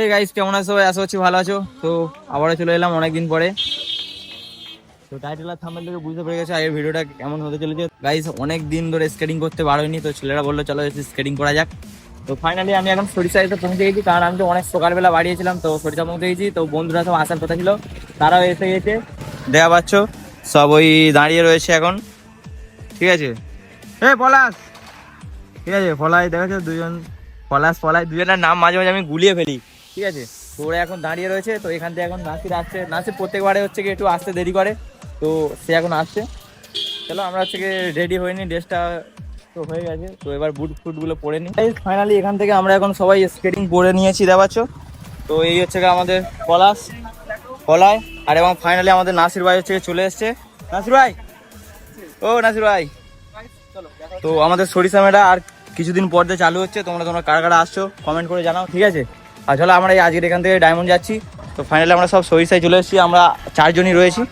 এই গাইস কেমন আছো? আশা করছি ভালো আছো। তো আবারও চলে এলাম অনেকদিন পরে। তো টাইটেল আর থাম্বনেল থেকে বুঝতে পেরে গেছে আগের ভিডিওটা কেমন হতে চলেছে। গাইস অনেক দিন ধরে স্কেটিং করতে পারোনি তো ছেলেরা বলল, চলো স্কেটিং করা যাক। তো ফাইনালি আমি এখন সরিষা এসে পৌঁছে গেছি, কারণ আমি তো অনেক সকালবেলা বাড়িয়েছিলাম, তো সরিষা পৌঁছে গেছি। তো বন্ধুরা সব আসার কথা ছিল, তারাও এসে গেছে। দেখা পাচ্ছ, সব ওই দাঁড়িয়ে রয়েছে এখন। ঠিক আছে? এ, পলাশ! ঠিক আছে পলাই দেখা যাচ্ছে দুজন, পলাশ পলাই দুজনের নাম মাঝে মাঝে আমি গুলিয়ে ফেলি। ঠিক আছে? তো ওরা এখন দাঁড়িয়ে রয়েছে, তো এখান থেকে এখন নাসির আসছে। নাসির প্রত্যেকবারে হচ্ছে কি একটু আসতে দেরি করে, তো সে এখন আসছে। চলো আমরা হচ্ছে গিয়ে রেডি হয়নি ড্রেসটা তো হয়ে গেছে। তো এবার বুট ফুটগুলো পরে নিই। ফাইনালি এখান থেকে আমরা এখন সবাই স্কেটিং পরে নিয়েছি দেখাচ্ছ তো এই হচ্ছে গিয়ে আমাদের পলাশ, পলায়, আর এবং ফাইনালি আমাদের নাসির ভাই হচ্ছে গিয়ে চলে এসছে। নাসির ভাই! ও, নাসির ভাই! তো আমাদের সরিষা মেলা আর কিছুদিন পর চালু হচ্ছে, তোমরা তোমরা কারা কারা আসছো কমেন্ট করে জানাও, ঠিক আছে? আর চলো আমরা এই আজকের এখান থেকে ডায়মন্ড যাচ্ছি। তো ফাইনালি আমরা সব সরিষায় চলে এসেছি, আমরা চারজনই রয়েছি।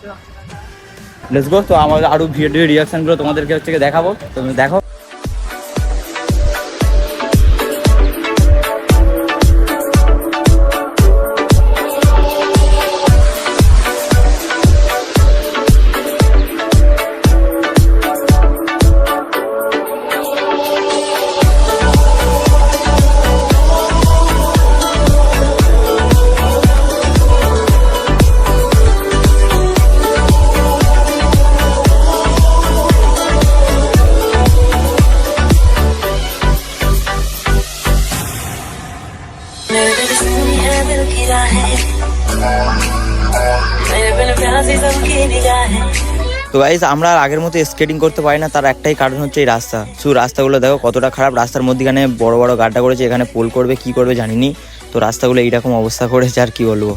লেটস গো তো আমাদের আরও ভিডিও রিয়াকশানগুলো তোমাদেরকে হচ্ছে দেখাবো। তুমি দেখো। তো গাইস আমরা আর আগের মতো স্কেটিং করতে পারি না, তার একটাই কারণ হচ্ছে এই রাস্তা। শুধু রাস্তাগুলো দেখো কতটা খারাপ, রাস্তার মধ্যে বড় বড় গাড্ডা করেছে, এখানে পোল করবে, কি করবে জানিনি। তো রাস্তাগুলো এইরকম অবস্থা করেছে, আর কি বলব?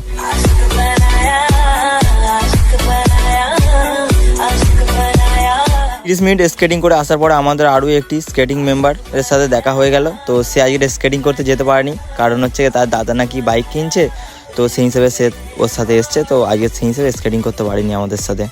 তিরিশ মিনিট স্কেটিং করে আসার পর আমাদের আরও একটি স্কেটিং মেম্বার এর সাথে দেখা হয়ে গেল। তো সে আজকে স্কেটিং করতে যেতে পারেনি। কারণ হচ্ছে তার দাদা নাকি বাইক কিনছে। তো সেই হিসেবে সে ওর সাথে এসছে। তো আজকে সেই হিসেবে স্কেটিং করতে পারিনি আমাদের সাথে।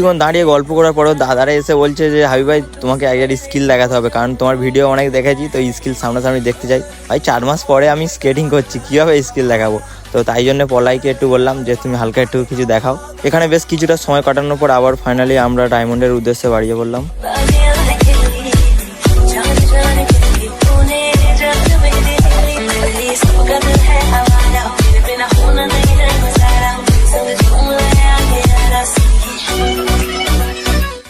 কিছুক্ষণ দাঁড়িয়ে গল্প করার পরেও দাদারা এসে বলছে যে হাবি ভাই, তোমাকে একবার স্কিল দেখাতে হবে। কারণ তোমার ভিডিও অনেক দেখেছি তো স্কিল সামনাসামনি দেখতে চাই। ভাই, চার মাস পরে আমি স্কেটিং করছি, কীভাবে স্কিল দেখাবো? তো তাই জন্য পলাইকে একটু বললাম যে, তুমি হালকা একটু কিছু দেখাও। এখানে বেশ কিছুটা সময় কাটানোর পর আবার ফাইনালি আমরা ডায়মন্ডের উদ্দেশ্যে বাড়িয়ে বললাম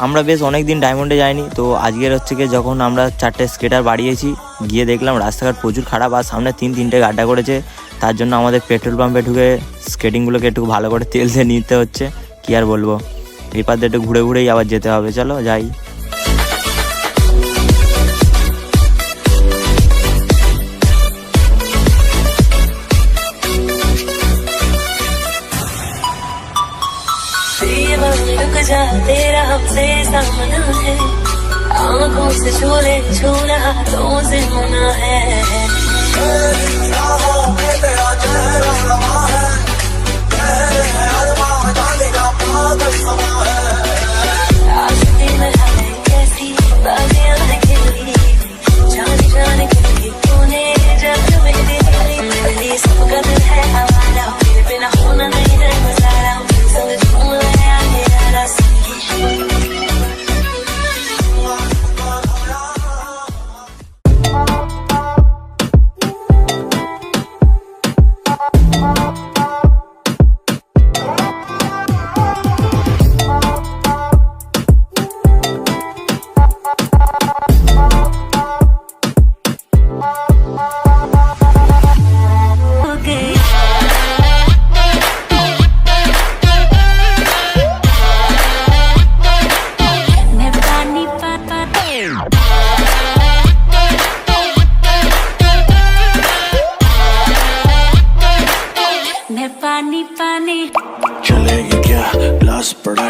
আমরা বেশ অনেক দিন ডায়মন্ডে যাইনি, তো আজকের হচ্ছে গিয়ে যখন আমরা চারটে স্কেটার বাড়িয়েছি, গিয়ে দেখলাম রাস্তাঘাট প্রচুর খারাপ আর সামনে তিন তিনটে গাড্ডা করেছে, তার জন্য আমাদের পেট্রোল পাম্পে ঢুকে স্কেটিংগুলোকে একটু ভালো করে তেল দিয়ে নিতে হচ্ছে, কী আর বলব? এই পাতে একটু ঘুরে ঘুরেই আবার যেতে হবে, চলো যাই। जा तेरा हमसे सामना है। आँखों से छूले छू तो से मना है। आशिकी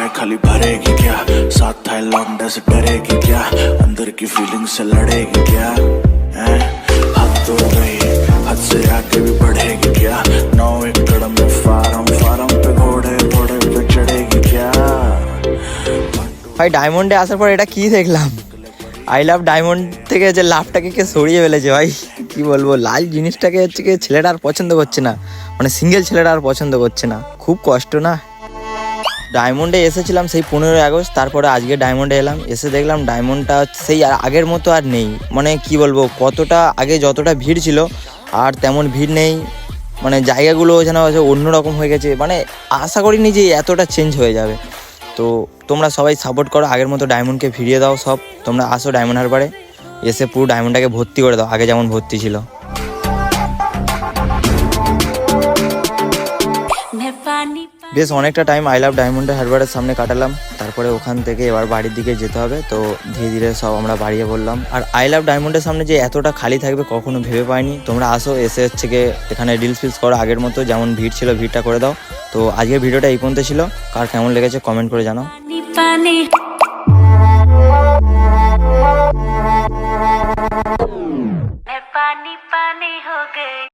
खाली भरेगी क्या साथ था लौंडा से डरेगी क्या अंदर की फीलिंग से लड़ेगी क्या हैं? हाथ तो गई हद से आगे भी बढ़ेगी क्या नौ एकड़ में फार्म फार्म पे घोड़े घोड़े पे चढ़ेगी क्या ভাই ডায়মন্ডে আসার পর এটা কি দেখলাম আই লাভ ডায়মন্ড থেকে যে লাভটাকে কে সরিয়ে ফেলেছে ভাই কি বলবো লাল জিনিসটাকে হচ্ছে কি ছেলেটা আর পছন্দ করছে না মানে সিঙ্গেল ছেলেটা আর পছন্দ করছে না খুব কষ্ট না ডায়মন্ডে এসেছিলাম সেই পনেরোই আগস্ট, তারপরে আজকে ডায়মন্ডে এলাম। এসে দেখলাম ডায়মন্ডটা সেই আগের মতো আর নেই। মানে কি বলব, কতটা আগে যতটা ভিড় ছিল, আর তেমন ভিড় নেই। মানে জায়গাগুলো যেন অন্যরকম হয়ে গেছে। মানে আশা করিনি যে এতটা চেঞ্জ হয়ে যাবে। তো তোমরা সবাই সাপোর্ট করো, আগের মতো ডায়মন্ডকে ফিরিয়ে দাও সব। তোমরা আসো ডায়মন্ড হারবারে, এসে পুরো ডায়মন্ডটাকে ভর্তি করে দাও, আগে যেমন ভর্তি ছিল। বেশ অনেকটা টাইম আই লাভ ডায়মন্ড হারবারের সামনে কাটালাম তারপরে ওখান থেকে এবার বাড়ির দিকে যেতে হবে তো ধীরে ধীরে সব আমরা বাড়িয়ে বললাম আর আই লাভ ডায়মন্ডের সামনে যে এতটা খালি থাকবে কখনো ভেবে পাইনি তোমরা আসো এসে হচ্ছে গিয়ে এখানে রিলস ফিলস করো আগের মতো যেমন ভিড় ছিল ভিড়টা করে দাও তো আজকের ভিডিওটা এই পর্যন্ত ছিল কার কেমন লেগেছে কমেন্ট করে জানাও पानी मैं पानी पानी हो गई